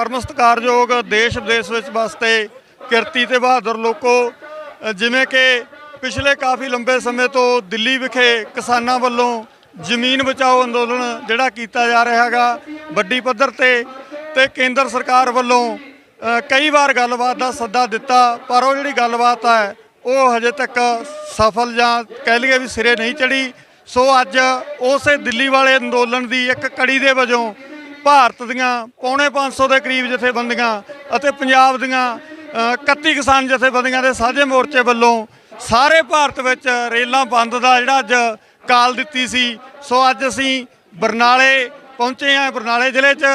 ਪਰਮ ਸਤਿਕਾਰਯੋਗ ਦੇਸ਼ ਵਿਦੇਸ਼ ਵਿੱਚ ਵਸਤੇ ਕਿਰਤੀ ਤੇ ਬਹਾਦਰ ਲੋਕੋ ਜਿਵੇਂ ਕਿ ਪਿਛਲੇ ਕਾਫੀ ਲੰਬੇ ਸਮੇਂ ਤੋਂ ਦਿੱਲੀ ਵਿਖੇ ਕਿਸਾਨਾਂ ਵੱਲੋਂ ਜ਼ਮੀਨ ਬਚਾਓ ਅੰਦੋਲਨ ਜਿਹੜਾ ਕੀਤਾ ਜਾ ਰਿਹਾ ਹੈਗਾ, ਵੱਡੀ ਪੱਧਰ ਤੇ ਤੇ ਕੇਂਦਰ ਸਰਕਾਰ ਵੱਲੋਂ ਕਈ ਵਾਰ ਗੱਲਬਾਤ ਦਾ ਸੱਦਾ ਦਿੱਤਾ, ਪਰ ਉਹ ਜਿਹੜੀ ਗੱਲਬਾਤ ਹੈ, ਉਹ ਹਜੇ ਤੱਕ ਸਫਲ ਜਾਂ ਕਹਿ ਲਈਏ ਵੀ ਸਿਰੇ ਨਹੀਂ ਚੜੀ ਸੋ ਅੱਜ ਉਸੇ ਦਿੱਲੀ ਵਾਲੇ ਅੰਦੋਲਨ ਦੀ ਇੱਕ ਕੜੀ ਦੇ ਵਜੋਂ ਭਾਰਤ ਦੀਆਂ ਪੌਣੇ 500 ਦੇ ਕਰੀਬ ਜਥੇਬੰਦੀਆਂ ਅਤੇ ਪੰਜਾਬ ਦੀਆਂ ਅ, 31 ਕਿਸਾਨ ਜਥੇਬੰਦੀਆਂ ਦੇ ਸਾਂਝੇ ਮੋਰਚੇ ਵੱਲੋਂ ਸਾਰੇ ਭਾਰਤ ਵਿੱਚ ਰੇਲਾਂ ਬੰਦ ਦਾ ਜਿਹੜਾ ਅੱਜ ਕਾਲ ਦਿੱਤੀ ਸੀ। ਸੋ ਅੱਜ ਅਸੀਂ ਬਰਨਾਲੇ ਪਹੁੰਚੇ ਹਾਂ ਬਰਨਾਲੇ ਜ਼ਿਲ੍ਹੇ 'ਚ।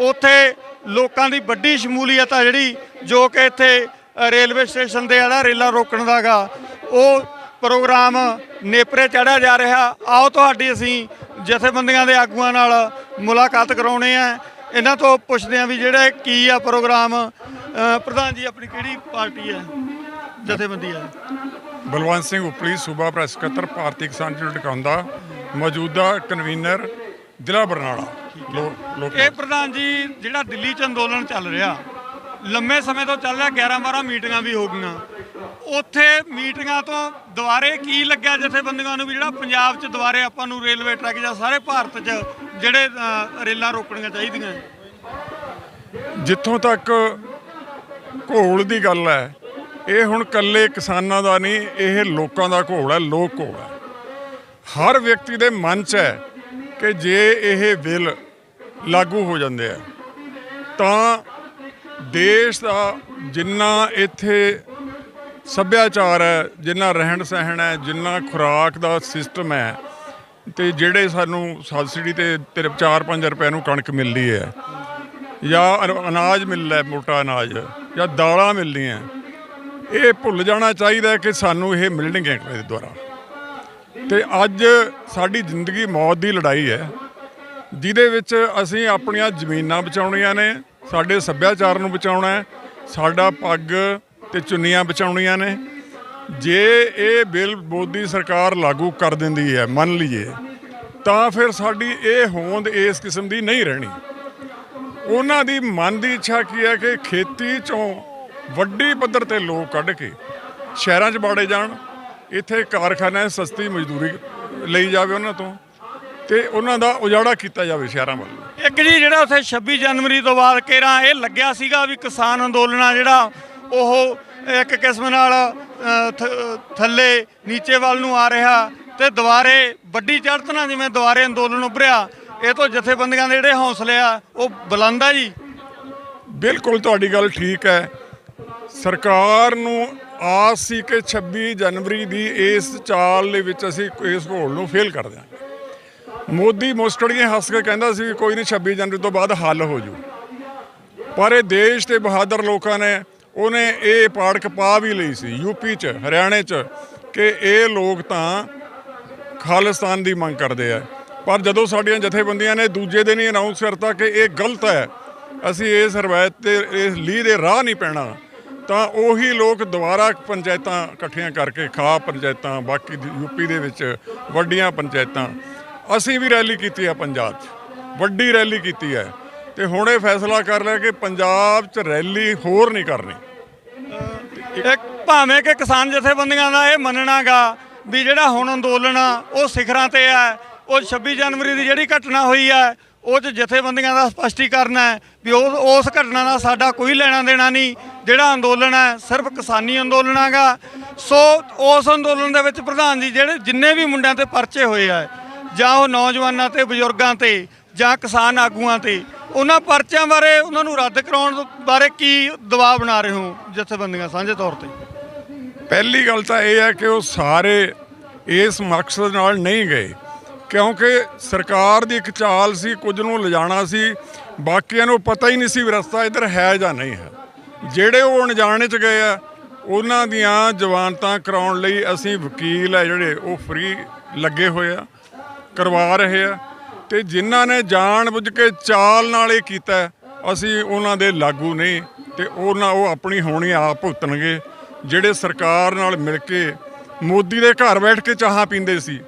ਉੱਥੇ ਲੋਕਾਂ ਦੀ ਵੱਡੀ ਸ਼ਮੂਲੀਅਤ ਆ ਜਿਹੜੀ ਜੋ ਕਿ ਇੱਥੇ ਰੇਲਵੇ ਸਟੇਸ਼ਨ ਤੇ ਜਿਹੜਾ ਰੇਲਾਂ ਰੋਕਣ ਦਾਗਾ ਉਹ ਪ੍ਰੋਗਰਾਮ ਨੇਪਰੇ ਚੜਿਆ ਜਾ ਰਿਹਾ। ਆਓ ਤੁਹਾਡੀ ਅਸੀਂ ਜਥੇਬੰਦੀਆਂ ਦੇ ਆਗੂਆਂ ਨਾਲ ਮੁਲਾਕਾਤ ਕਰਾਉਣੇ ਆ। ਇਹਨਾਂ ਤੋਂ ਪੁੱਛਦੇ ਆ ਵੀ ਜਿਹੜੇ ਕੀ ਆ ਪ੍ਰੋਗਰਾਮ ਪ੍ਰਧਾਨ ਜੀ ਆਪਣੀ ਕਿਹੜੀ ਪਾਰਟੀ ਹੈ ਜਥੇਬੰਦੀ ਹੈ ਬਲਵੰਤ ਸਿੰਘ ਉਪਲੀ ਸੂਬਾ ਪ੍ਰੈਸ ਸਕੱਤਰ ਭਾਰਤੀ ਕਿਸਾਨ ਯੂਨੀਅਨ ਟਿਕਾਉਂਦਾ ਮੌਜੂਦਾ ਕਨਵੀਨਰ ਜ਼ਿਲ੍ਹਾ ਬਰਨਾਲਾ। ਇਹ ਪ੍ਰਧਾਨ ਜੀ ਜਿਹੜਾ ਦਿੱਲੀ 'ਚ ਅੰਦੋਲਨ ਚੱਲ ਰਿਹਾ ਲੰਮੇ ਸਮੇਂ ਤੋਂ ਚੱਲ ਰਿਹਾ 11 12 ਮੀਟਿੰਗਾਂ ਵੀ ਹੋ ਗਈਆਂ। ਉੱਥੇ ਮੀਟਿੰਗਾਂ ਤੋਂ ਦੁਬਾਰੇ ਕੀ ਲੱਗਿਆ ਜਥੇਬੰਦੀਆਂ ਨੂੰ ਵੀ ਜਿਹੜਾ ਪੰਜਾਬ 'ਚ ਦੁਬਾਰੇ ਆਪਾਂ ਨੂੰ ਰੇਲਵੇ ਟਰੈਕ ਜਾਂ ਸਾਰੇ ਭਾਰਤ 'ਚ ਜਿਹੜੇ ਰੇਲਾਂ ਰੋਕਣੀਆਂ ਚਾਹੀਦੀਆਂ? ਜਿੱਥੋਂ ਤੱਕ ਘੋਲ ਦੀ ਗੱਲ ਹੈ, ਇਹ ਹੁਣ ਕੱਲੇ ਕਿਸਾਨਾਂ ਦਾ ਨਹੀਂ, ਇਹ ਲੋਕਾਂ ਦਾ ਘੋਲ ਹੈ, ਲੋਕ ਘੋਲ ਹੈ। ਹਰ ਵਿਅਕਤੀ ਦੇ ਮਨ 'ਚ ਹੈ ਕਿ ਜੇ ਇਹ ਬਿੱਲ ਲਾਗੂ ਹੋ ਜਾਂਦੇ ਆ, ਤਾਂ ਦੇਸ਼ ਦਾ ਜਿੰਨਾ ਇੱਥੇ ਸੱਭਿਆਚਾਰ ਹੈ, ਜਿੰਨਾ ਰਹਿਣ ਸਹਿਣ ਹੈ, ਜਿੰਨਾ ਖੁਰਾਕ ਦਾ ਸਿਸਟਮ ਹੈ, ਤੇ ਜਿਹੜੇ ਸਾਨੂੰ ਸਬਸਿਡੀ ਤੇ 4-5 ਰੁਪਏ ਨੂੰ ਕਣਕ ਮਿਲਦੀ ਹੈ, ਜਾਂ ਅਨਾਜ ਮਿਲਦਾ ਮੋਟਾ ਅਨਾਜ, ਜਾਂ ਦਾਲਾਂ ਮਿਲਦੀਆਂ ਇਹ ਭੁੱਲ ਜਾਣਾ ਚਾਹੀਦਾ ਕਿ ਸਾਨੂੰ ਇਹ ਮਿਲਣਗੇ ਇਹਦੇ ਦੁਆਰਾ। ਤੇ ਅੱਜ ਸਾਡੀ ਜ਼ਿੰਦਗੀ ਮੌਤ ਦੀ ਲੜਾਈ ਹੈ, ਜਿਹਦੇ ਵਿੱਚ ਅਸੀਂ ਆਪਣੀਆਂ ਜ਼ਮੀਨਾਂ ਬਚਾਉਣੀਆਂ ਨੇ ਸਾਡੇ ਸੱਭਿਆਚਾਰ ਨੂੰ ਬਚਾਉਣਾ ਹੈ, ਸਾਡਾ ਪੱਗ ਤੇ ਚੁੰਨੀਆਂ ਬਚਾਉਣੀਆਂ ਨੇ। ਜੇ ਇਹ ਬਿੱਲ ਮੋਦੀ ਸਰਕਾਰ ਲਾਗੂ ਕਰ ਦਿੰਦੀ ਹੈ, ਮੰਨ ਲਈਏ, ਤਾਂ ਫਿਰ ਸਾਡੀ ਇਹ ਹੋਂਦ ਇਸ ਕਿਸਮ ਦੀ ਨਹੀਂ ਰਹਿਣੀ। ਉਹਨਾਂ ਦੀ ਮਨ ਦੀ ਇੱਛਾ ਕੀ ਹੈ ਕਿ ਖੇਤੀ ਚੋਂ ਵੱਡੀ ਪੱਧਰ ਤੇ ਲੋਕ ਕੱਢ ਕੇ ਸ਼ਹਿਰਾਂ 'ਚ ਬਾੜੇ ਜਾਣ, ਇੱਥੇ ਕਾਰਖਾਨੇ ਸਸਤੀ ਮਜ਼ਦੂਰੀ ਲਈ ਜਾਵੇ ਉਹਨਾਂ ਤੋਂ ਤੇ ਉਹਨਾਂ ਦਾ ਉਜਾੜਾ ਕੀਤਾ ਜਾਵੇ ਸ਼ਹਿਰਾਂ ਵੱਲ। ਇੱਕ ਜੀ ਜਿਹੜਾ ਉੱਥੇ 26 ਜਨਵਰੀ ਤੋਂ ਬਾਅਦ ਕੇਰਾਂ, ਇਹ ਲੱਗਿਆ ਸੀਗਾ ਵੀ ਕਿਸਾਨ ਅੰਦੋਲਨ ਆ ਜਿਹੜਾ ਉਹ ਇੱਕ ਕਿਸਮ ਨਾਲ ਥ- ਥੱਲੇ ਨੀਚੇ ਵੱਲ ਨੂੰ ਆ ਰਿਹਾ ਤੇ ਦੁਬਾਰੇ ਵੱਡੀ ਚੜ੍ਹਤ ਨਾਲ ਜਿਵੇਂ ਦੁਬਾਰੇ ਅੰਦੋਲਨ ਉਭਰਿਆ, ਇਹ ਤੋਂ ਜਥੇਬੰਦੀਆਂ ਦੇ ਜਿਹੜੇ ਹੌਸਲੇ ਆ, ਉਹ ਬੁਲੰਦ ਆ ਜੀ? ਬਿਲਕੁਲ ਤੁਹਾਡੀ ਗੱਲ ਠੀਕ ਹੈ। ਸਰਕਾਰ ਨੂੰ ਆਸ ਸੀ ਕਿ 26 ਜਨਵਰੀ ਦੀ ਇਸ ਚਾਲ ਦੇ ਵਿੱਚ ਅਸੀਂ ਇਸ ਘੋਲ ਨੂੰ ਫੇਲ ਕਰ ਦਿਆਂਗੇ। ਮੋਦੀ ਮੁਸਟੜੀਆਂ ਹੱਸ ਕੇ ਕਹਿੰਦਾ ਸੀ ਵੀ ਕੋਈ ਨਹੀਂ 26 ਜਨਵਰੀ ਤੋਂ ਬਾਅਦ ਹੱਲ ਹੋ ਜੂ। ਪਰ ਇਹ ਦੇਸ਼ ਦੇ ਬਹਾਦਰ ਲੋਕਾਂ ਨੇ, ਉਹਨੇ ਇਹ ਪਾੜਕ ਪਾ ਵੀ ਲਈ ਸੀ ਯੂਪੀ 'ਚ, ਹਰਿਆਣੇ 'ਚ, ਕਿ ਇਹ ਲੋਕ ਤਾਂ ਖਾਲਿਸਤਾਨ ਦੀ ਮੰਗ ਕਰਦੇ ਆ। ਪਰ ਜਦੋਂ ਸਾਡੀਆਂ ਜਥੇਬੰਦੀਆਂ ਨੇ ਦੂਜੇ ਦਿਨ ਹੀ ਅਨਾਉਂਸ ਕਰਤਾ ਕਿ ਇਹ ਗਲਤ ਹੈ, ਅਸੀਂ ਇਸ ਰਵਾਇਤ ਤੇ, ਇਸ ਲੀਹ ਦੇ ਰਾਹ ਨਹੀਂ ਪੈਣਾ, ਤਾਂ ਉਹੀ ਲੋਕ ਦੁਬਾਰਾ ਪੰਚਾਇਤਾਂ ਇਕੱਠੀਆਂ ਕਰਕੇ, ਖਾ ਪੰਚਾਇਤਾਂ, ਬਾਕੀ ਦੀ ਯੂਪੀ ਦੇ ਵਿੱਚ ਵੱਡੀਆਂ ਪੰਚਾਇਤਾਂ ਅਸੀਂ ਵੀ ਰੈਲੀ ਕੀਤੀ ਹੈ ਪੰਜਾਬ 'ਚ। ਵੱਡੀ ਰੈਲੀ ਕੀਤੀ ਹੈ। ਤੇ ਹੁਣ ਇਹ ਫੈਸਲਾ ਕਰ ਲਿਆ ਕਿ ਪੰਜਾਬ 'ਚ ਰੈਲੀ ਹੋਰ ਨਹੀਂ ਕਰਨੀ। ਇੱਕ ਭਾਵੇਂ ਕਿ ਕਿਸਾਨ ਜਥੇਬੰਦੀਆਂ ਦਾ ਇਹ ਮੰਨਣਾਗਾ ਵੀ ਜਿਹੜਾ ਹੁਣ ਅੰਦੋਲਨ ਆ, ਉਹ ਸਿਖਰਾਂ ਤੇ ਆ, ਉਹ 26 ਜਨਵਰੀ ਦੀ ਜਿਹੜੀ ਘਟਨਾ ਹੋਈ ਹੈ ਉਹ 'ਚ ਜਥੇਬੰਦੀਆਂ ਦਾ ਸਪਸ਼ਟੀਕਰਨ ਹੈ ਵੀ ਉਹ, ਉਸ ਘਟਨਾ ਨਾਲ ਸਾਡਾ ਕੋਈ ਲੈਣਾ ਦੇਣਾ ਨਹੀਂ। ਜਿਹੜਾ ਅੰਦੋਲਨ ਹੈ, ਸਿਰਫ ਕਿਸਾਨੀ ਅੰਦੋਲਨ ਹੈਗਾ। ਸੋ ਉਸ ਅੰਦੋਲਨ ਦੇ ਵਿੱਚ ਪ੍ਰਧਾਨ ਜੀ, ਜਿਹੜੇ ਜਿੰਨੇ ਵੀ ਮੁੰਡਿਆਂ ਤੇ ਪਰਚੇ ਹੋਏ ਆ ਜਾਂ ਉਹ ਨੌਜਵਾਨਾਂ ਤੇ, ਬਜ਼ੁਰਗਾਂ ਤੇ ਜਾਂ ਕਿਸਾਨ ਆਗੂਆਂ ਤੇ। ਉਹਨਾਂ ਪਰਚਿਆਂ ਬਾਰੇ ਉਹਨਾਂ ਨੂੰ ਰੱਦ ਕਰਾਉਣ ਬਾਰੇ ਕੀ ਦਬਾਅ ਬਣਾ ਰਹੇ ਹੋ ਜਥੇਬੰਦੀਆਂ ਸਾਂਝੇ ਤੌਰ ਤੇ? ਪਹਿਲੀ ਗੱਲ ਤਾਂ ਇਹ ਹੈ ਕਿ ਉਹ ਸਾਰੇ ਇਸ ਮਕਸਦ ਨਾਲ ਨਹੀਂ ਗਏ। ਕਿਉਂਕਿ ਸਰਕਾਰ ਦੀ ਇੱਕ ਚਾਲ ਸੀ, ਕੁਝ ਨੂੰ ਲਿਜਾਣਾ ਸੀ, ਬਾਕੀਆਂ ਨੂੰ ਪਤਾ ਹੀ ਨਹੀਂ ਸੀ ਵੀ ਰਸਤਾ ਇੱਧਰ ਹੈ ਜਾਂ ਨਹੀਂ ਹੈ। ਜਿਹੜੇ ਉਹ ਅਣਜਾਣੇ ਚ ਗਏ ਆ, ਉਹਨਾਂ ਦੀਆਂ ਜ਼ਮਾਨਤਾਂ ਕਰਾਉਣ ਲਈ ਅਸੀਂ ਵਕੀਲ ਆ ਜਿਹੜੇ, ਉਹ ਫ੍ਰੀ ਲੱਗੇ ਹੋਏ ਆ। ਕਰਵਾ ਰਹੇ ਆ ਤੇ ਜਿਨ੍ਹਾਂ ਨੇ ਜਾਣ ਬੁੱਝ ਕੇ ਚਾਲ ਨਾਲ ਇਹ ਕੀਤਾ, ਅਸੀਂ ਉਹਨਾਂ ਦੇ ਲਾਗੂ ਨਹੀਂ ਤੇ ਉਹਨਾਂ ਉਹ ਆਪਣੀ ਹੋਣੀ ਆਪ ਭੁਗਤਣਗੇ ਜਿਹੜੇ ਸਰਕਾਰ ਨਾਲ ਮਿਲ ਕੇ ਮੋਦੀ ਦੇ ਘਰ ਬੈਠ ਕੇ ਚਾਹਾਂ ਪੀਂਦੇ ਸੀ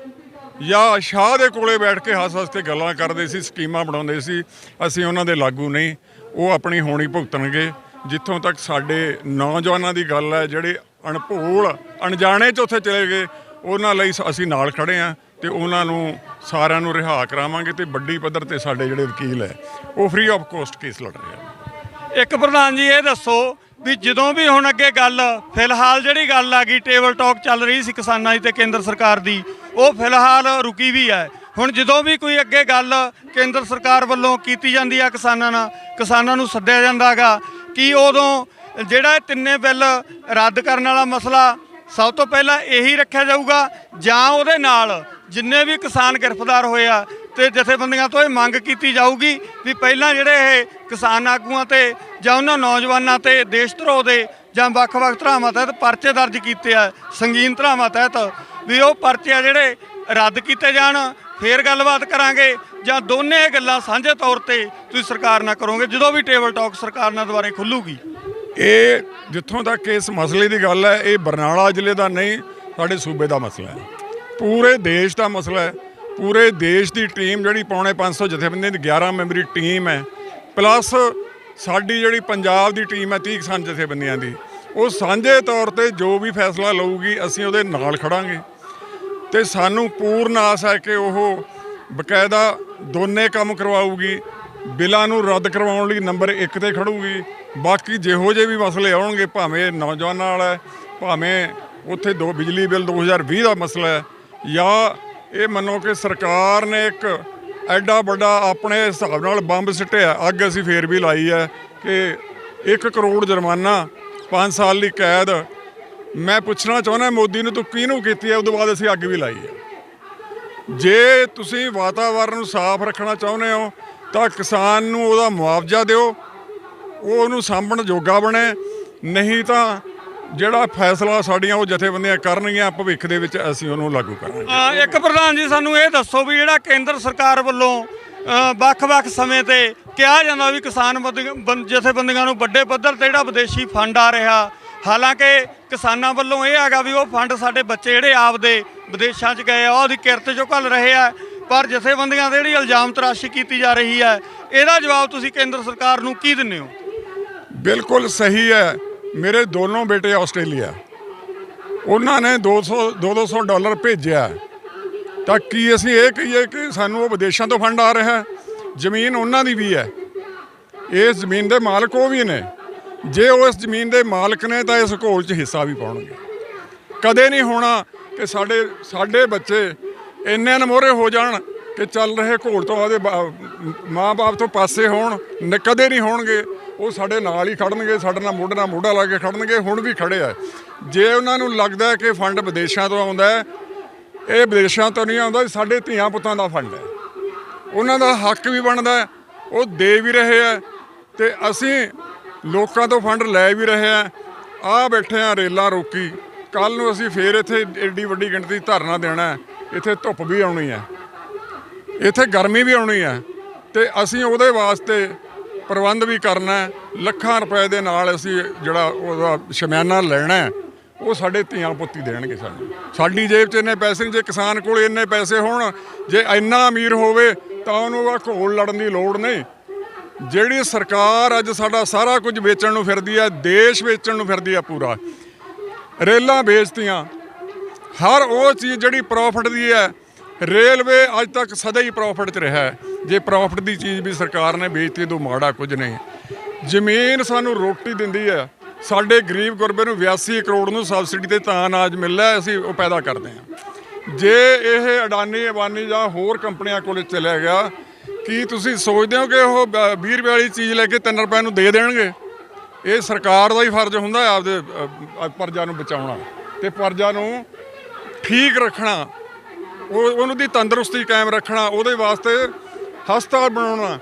ਜਾਂ ਸ਼ਾਹ ਦੇ ਕੋਲੇ ਬੈਠ ਕੇ ਹੱਸ ਹੱਸ ਕੇ ਗੱਲਾਂ ਕਰਦੇ ਸੀ, ਸਕੀਮਾਂ ਬਣਾਉਂਦੇ ਸੀ, ਅਸੀਂ ਉਹਨਾਂ ਦੇ ਲਾਗੂ ਨਹੀਂ। ਉਹ ਆਪਣੀ ਹੋਣੀ ਭੁਗਤਣਗੇ। ਜਿੱਥੋਂ ਤੱਕ ਸਾਡੇ ਨੌਜਵਾਨਾਂ ਦੀ ਗੱਲ ਹੈ, ਜਿਹੜੇ ਅਣਭੋਲ, ਅਣਜਾਣੇ ਚ ਉੱਥੇ ਚਲੇ ਗਏ, ਉਹਨਾਂ ਲਈ ਸ- ਅਸੀਂ ਨਾਲ ਖੜੇ ਆ ਤੇ ਉਹਨਾਂ ਨੂੰ ਸਾਰਿਆਂ ਨੂੰ ਰਿਹਾ ਕਰਾਵਾਂਗੇ ਤੇ ਵੱਡੀ ਪੱਧਰ ਤੇ ਸਾਡੇ ਜਿਹੜੇ ਵਕੀਲ ਹੈ, ਉਹ ਫ੍ਰੀ ਆਫ ਕੋਸਟ ਕੇਸ ਲੜ ਰਹੇ ਆ ਇੱਕ ਪ੍ਰਧਾਨ ਜੀ, ਇਹ ਦੱਸੋ ਵੀ ਜਦੋਂ ਵੀ ਹੁਣ ਅੱਗੇ ਗੱਲ, ਫਿਲਹਾਲ ਜਿਹੜੀ ਗੱਲ ਆ ਗਈ ਟੇਬਲ ਟਾਕ ਚੱਲ ਰਹੀ ਸੀ ਕਿਸਾਨਾਂ ਦੀ ਤੇ ਕੇਂਦਰ ਸਰਕਾਰ ਦੀ, ਉਹ ਫਿਲਹਾਲ ਰੁਕੀ ਵੀ ਹੈ। ਹੁਣ ਜਦੋਂ ਵੀ ਕੋਈ ਅੱਗੇ ਗੱਲ ਕੇਂਦਰ ਸਰਕਾਰ ਵੱਲੋਂ ਕੀਤੀ ਜਾਂਦੀ ਆ ਕਿਸਾਨਾਂ ਨਾਲ, ਕਿਸਾਨਾਂ ਨੂੰ ਸੱਦਿਆ ਜਾਂਦਾਗਾ, ਕਿ ਉਦੋਂ ਜਿਹੜਾ ਤਿੰਨੇ ਬਿੱਲ ਰੱਦ ਕਰਨ ਵਾਲਾ ਮਸਲਾ ਸਭ ਤੋਂ ਪਹਿਲਾਂ ਇਹੀ ਰੱਖਿਆ ਜਾਊਗਾ ਜਾਂ ਉਹਦੇ ਨਾਲ ਜਿੰਨੇ ਵੀ ਕਿਸਾਨ ਗ੍ਰਿਫਤਾਰ ਹੋਏ ਆ ਤੇ ਜਥੇਬੰਦੀਆਂ ਤੋਂ ਇਹ ਮੰਗ ਕੀਤੀ ਜਾਊਗੀ ਵੀ ਪਹਿਲਾਂ ਜਿਹੜੇ ਇਹ ਕਿਸਾਨ ਆਗੂਆਂ ਤੇ ਜਾਂ ਉਹਨਾਂ ਨੌਜਵਾਨਾਂ ਤੇ ਦੇਸ਼ ਧਰੋਹ ਦੇ ਜਾਂ ਵੱਖ-ਵੱਖ ਧਰਾਵਾਂ ਤਹਿਤ ਪਰਚੇ ਦਰਜ ਕੀਤੇ ਆ, ਸੰਗੀਨ ਧਰਾਵਾਂ ਤਹਿਤ, ਵੀ ਉਹ ਪਰਚੇ ਆ ਜਿਹੜੇ ਰੱਦ ਕੀਤੇ ਜਾਣ, ਫੇਰ ਗੱਲਬਾਤ ਕਰਾਂਗੇ ਜਾਂ ਦੋਨੇ ਇਹ ਗੱਲਾਂ ਸਾਂਝੇ ਤੌਰ ਤੇ ਤੁਸੀਂ ਸਰਕਾਰ ਨਾਲ ਕਰੋਗੇ, ਜਦੋਂ ਵੀ ਟੇਬਲ ਟਾਕ ਸਰਕਾਰ ਨਾਲ ਦੁਬਾਰੇ ਖੁੱਲੂਗੀ। ਇਹ ਜਿੱਥੋਂ ਤੱਕ ਇਸ ਮਸਲੇ ਦੀ ਗੱਲ ਹੈ, ਇਹ ਬਰਨਾਲਾ ਜ਼ਿਲ੍ਹੇ ਦਾ ਨਹੀਂ, ਸਾਡੇ ਸੂਬੇ ਦਾ ਮਸਲਾ ਹੈ। ਪੂਰੇ ਦੇਸ਼ ਦਾ ਮਸਲਾ ਹੈ। ਪੂਰੇ ਦੇਸ਼ ਦੀ ਟੀਮ ਜਿਹੜੀ ਪੌਣੇ 500 ਜਥੇਬੰਦੀਆਂ ਦੀ 11 ਮੈਂਬਰੀ ਟੀਮ ਹੈ। ਪਲੱਸ ਸਾਡੀ ਜਿਹੜੀ ਪੰਜਾਬ ਦੀ ਟੀਮ ਹੈ 30 ਕਿਸਾਨ ਜਥੇਬੰਦੀਆਂ ਦੀ। ਉਹ ਸਾਂਝੇ ਤੌਰ ਤੇ ਜੋ ਵੀ ਫੈਸਲਾ ਲਊਗੀ ਅਸੀਂ ਉਹਦੇ ਨਾਲ ਖੜਾਂਗੇ। ਤੇ ਸਾਨੂੰ ਪੂਰਨ ਆਸ ਹੈ ਕਿ ਉਹ ਬਕਾਇਦਾ ਦੋਨੇ ਕੰਮ ਕਰਵਾਊਗੀ। ਬਿੱਲਾਂ ਨੂੰ ਰੱਦ ਕਰਵਾਉਣ ਲਈ ਨੰਬਰ 1 ਤੇ ਖੜੂਗੀ। ਬਾਕੀ ਜਿਹੋ ਜਿਹੇ ਵੀ ਮਸਲੇ ਆਉਣਗੇ ਭਾਵੇਂ ਨੌਜਵਾਨਾਂ ਵਾਲਾ ਹੈ, ਭਾਵੇਂ ਉੱਥੇ ਦੋ ਬਿਜਲੀ ਬਿੱਲ 2020 ਦਾ ਮਸਲਾ ਹੈ ਜਾਂ ਇਹ ਮੰਨੋ ਕਿ ਸਰਕਾਰ ਨੇ ਇੱਕ ਐਡਾ ਵੱਡਾ ਆਪਣੇ ਹਿਸਾਬ ਨਾਲ ਬੰਬ ਸਿੱਟਿਆ, ਅੱਗ ਅਸੀਂ ਫੇਰ ਵੀ ਲਾਈ ਹੈ ਕਿ 1 ਕਰੋੜ ਜੁਰਮਾਨਾ 5 ਸਾਲ ਦੀ ਕੈਦ। ਮੈਂ ਪੁੱਛਣਾ ਚਾਹੁੰਦਾ ਮੋਦੀ ਨੂੰ ਤੂੰ ਕਿਹਨੂੰ ਕੀਤੀ ਹੈ ਉਦੋਂ ਬਾਅਦ ਅਸੀਂ ਅੱਗ ਵੀ ਲਾਈ ਹੈ। ਜੇ ਤੁਸੀਂ ਵਾਤਾਵਰਣ ਨੂੰ ਸਾਫ਼ ਰੱਖਣਾ ਚਾਹੁੰਦੇ ਹੋ, ਤਾਂ ਕਿਸਾਨ ਨੂੰ ਉਹਦਾ ਮੁਆਵਜ਼ਾ ਦਿਓ, ਉਹ ਉਹਨੂੰ ਸਾਂਭਣ ਜੋਗਾ ਬਣੇ, ਨਹੀਂ ਤਾਂ ਜਿਹੜਾ ਫੈਸਲਾ ਸਾਡੀਆਂ ਉਹ ਜਥੇਬੰਦੀਆਂ ਕਰਨਗੀਆਂ ਭਵਿੱਖ ਦੇ ਵਿੱਚ ਅਸੀਂ ਉਹਨੂੰ ਲਾਗੂ ਕਰਾਂਗੇ। ਇੱਕ ਪ੍ਰਧਾਨ ਜੀ ਸਾਨੂੰ ਇਹ ਦੱਸੋ ਵੀ ਜਿਹੜਾ ਕੇਂਦਰ ਸਰਕਾਰ ਵੱਲੋਂ ਵੱਖ-ਵੱਖ ਸਮੇਂ ਤੇ ਕਿਹਾ ਜਾਂਦਾ ਵੀ ਕਿਸਾਨ ਜਥੇਬੰਦੀਆਂ ਨੂੰ ਵੱਡੇ ਪੱਧਰ ਤੇ ਜਿਹੜਾ ਵਿਦੇਸ਼ੀ ਫੰਡ ਆ ਰਿਹਾ ਹਾਲਾਂਕਿ ਕਿਸਾਨਾਂ ਵੱਲੋਂ ਇਹ ਹੈਗਾ ਵੀ ਉਹ ਫੰਡ ਸਾਡੇ ਬੱਚੇ ਜਿਹੜੇ ਆਪਦੇ ਵਿਦੇਸ਼ਾਂ 'ਚ ਗਏ ਆ ਉਹਦੀ ਕਿਰਤ 'ਚੋਂ ਘੱਲ ਰਹੇ ਆ ਪਰ ਜਥੇਬੰਦੀਆਂ ਤੇ ਜਿਹੜੀ ਇਲਜ਼ਾਮ ਤਰਾਸ਼ੀ ਕੀਤੀ ਜਾ ਰਹੀ ਹੈ ਇਹਦਾ ਜਵਾਬ ਤੁਸੀਂ ਕੇਂਦਰ ਸਰਕਾਰ ਨੂੰ ਕੀ ਦਿੰਦੇ ਹੋ? ਬਿਲਕੁਲ ਸਹੀ ਹੈ। ਮੇਰੇ ਦੋਨੋਂ ਬੇਟੇ ਆਸਟ੍ਰੇਲੀਆ। ਉਹਨਾਂ ਨੇ 200 200 ਡਾਲਰ ਭੇਜਿਆ। ਤਾਂ ਕੀ ਅਸੀਂ ਇਹ ਕਹੀਏ ਕਿ ਸਾਨੂੰ ਉਹ ਵਿਦੇਸ਼ਾਂ ਤੋਂ ਫੰਡ ਆ ਰਿਹਾ ਜ਼ਮੀਨ ਉਹਨਾਂ ਦੀ ਵੀ ਹੈ। ਇਸ ਜ਼ਮੀਨ ਦੇ ਮਾਲਕ ਉਹ ਵੀ ਨੇ। ਜੇ ਉਹ ਇਸ ਜ਼ਮੀਨ ਦੇ ਮਾਲਕ ਨੇ, ਤਾਂ ਇਸ ਘੋਲ 'ਚ ਹਿੱਸਾ ਵੀ ਪਾਉਣਗੇ। ਕਦੇ ਨਹੀਂ ਹੋਣਾ ਕਿ ਸਾਡੇ ਸਾਡੇ ਬੱਚੇ ਇੰਨੇ ਨਮੋਰੇ ਹੋ ਜਾਣ ਕਿ ਚੱਲ ਰਹੇ ਘੋਲ ਤੋਂ ਆਦੇ ਮਾਂ-ਬਾਪ ਤੋਂ ਪਾਸੇ ਹੋਣ। ਨ- ਕਦੇ ਨਹੀਂ ਹੋਣਗੇ। ਉਹ ਸਾਡੇ ਨਾਲ ਹੀ ਖੜਨਗੇ, ਸਾਡੇ ਨਾਲ ਮੋਢੇ ਨਾਲ ਮੋਢਾ ਲਾ ਕੇ ਖੜਨਗੇ, ਹੁਣ ਵੀ ਖੜੇ ਆ। ਜੇ ਉਹਨਾਂ ਨੂੰ ਲੱਗਦਾ ਹੈ ਕਿ ਫੰਡ ਵਿਦੇਸ਼ਾਂ ਤੋਂ ਆਉਂਦਾ ਹੈ, ਇਹ ਵਿਦੇਸ਼ਾਂ ਤੋਂ ਨਹੀਂ ਆਉਂਦਾ, ਸਾਡੇ ਧੀਆਂ ਪੁੱਤਾਂ ਦਾ ਫੰਡ ਹੈ। ਉਹਨਾਂ ਦਾ ਹੱਕ ਵੀ ਬਣਦਾ ਉਹ ਦੇ ਵੀ ਰਹੇ ਆ ਤੇ ਅਸੀਂ ਲੋਕਾਂ ਤੋਂ ਫੰਡ ਲੈ ਵੀ ਰਹੇ ਆ। ਆ ਬੈਠੇ ਆ ਰੇਲਾਂ ਰੋਕੀ ਕੱਲ ਨੂੰ ਅਸੀਂ ਫੇਰ ਇੱਥੇ ਏਡੀ ਵੱਡੀ ਗਿਣਤੀ ਧਰਨਾ ਦੇਣਾ ਇੱਥੇ ਧੁੱਪ ਵੀ ਆਉਣੀ ਹੈ, ਇੱਥੇ ਗਰਮੀ ਵੀ ਆਉਣੀ ਹੈ ਤੇ ਅਸੀਂ ਉਹਦੇ ਵਾਸਤੇ ਪ੍ਰਬੰਧ ਵੀ ਕਰਨਾ ਲੱਖਾਂ ਰੁਪਏ ਦੇ ਨਾਲ ਅਸੀਂ ਜਿਹੜਾ ਉਹਦਾ ਸ਼ਮਿਆਨਾ ਲੈਣਾ ਉਹ ਸਾਡੇ ਧੀਆਂ ਪੁੱਤੀ ਦੇਣਗੇ ਸਾਨੂੰ ਸਾਡੀ ਜੇਬ 'ਚ ਇੰਨੇ ਪੈਸੇ ਨਹੀਂ, ਜੇ ਕਿਸਾਨ ਕੋਲ ਇੰਨੇ ਪੈਸੇ ਹੋਣ, ਜੇ ਇੰਨਾ ਅਮੀਰ ਹੋਵੇ, ਤਾਂ ਉਹਨੂੰ ਆ ਘੋਲ ਲੜਨ ਦੀ ਲੋੜ ਨਹੀਂ। ਜਿਹੜੀ ਸਰਕਾਰ ਅੱਜ ਸਾਡਾ ਸਾਰਾ ਕੁਝ ਵੇਚਣ ਨੂੰ ਫਿਰਦੀ ਹੈ, ਦੇਸ਼ ਵੇਚਣ ਨੂੰ ਫਿਰਦੀ ਹੈ ਪੂਰਾ। ਰੇਲਾਂ ਵੇਚਤੀਆਂ। ਹਰ ਉਹ ਚੀਜ਼ ਜਿਹੜੀ ਪ੍ਰੋਫਿਟ ਦੀ ਹੈ ਰੇਲਵੇ ਅੱਜ ਤੱਕ ਸਦਾ ਹੀ ਪ੍ਰੋਫਿਟ 'ਚ ਰਿਹਾ ਜੇ ਪ੍ਰੋਫਿਟ ਦੀ ਚੀਜ਼ ਵੀ ਸਰਕਾਰ ਨੇ ਵੇਚਤੀ ਤਾਂ ਮਾੜਾ ਕੁਝ ਨਹੀਂ। ਜ਼ਮੀਨ ਸਾਨੂੰ ਰੋਟੀ ਦਿੰਦੀ ਹੈ। ਸਾਡੇ ਗਰੀਬ ਗੁਰਬੇ ਨੂੰ 82 ਕਰੋੜ ਨੂੰ ਸਬਸਿਡੀ ਤੇ ਤਾਂ ਅਨਾਜ ਮਿਲਦਾ ਅਸੀਂ ਉਹ ਪੈਦਾ ਕਰਦੇ ਹਾਂ। ਜੇ ਇਹ ਅਡਾਨੀ ਅਬਾਨੀ ਜਾਂ ਹੋਰ ਕੰਪਨੀਆਂ ਕੋਲ ਚਲਿਆ ਗਿਆ ਕੀ ਤੁਸੀਂ ਸੋਚਦੇ ਹੋ ਕਿ ਉਹ 20 ਰੁਪਏ ਵਾਲੀ ਚੀਜ਼ ਲੈ ਕੇ 3 ਰੁਪਏ ਨੂੰ ਦੇ ਦੇਣਗੇ? ਇਹ ਸਰਕਾਰ ਦਾ ਹੀ ਫਰਜ਼ ਹੁੰਦਾ ਆਪਦੇ ਅ, ਪ੍ਰਜਾ ਨੂੰ ਬਚਾਉਣਾ ਤੇ ਪ੍ਰਜਾ ਨੂੰ ਠੀਕ ਰੱਖਣਾ। ਉਹ ਉਹਨੂੰ ਦੀ ਤੰਦਰੁਸਤੀ ਕਾਇਮ ਰੱਖਣਾ, ਉਹਦੇ ਵਾਸਤੇ ਹਸਪਤਾਲ ਬਣਾਉਣਾ।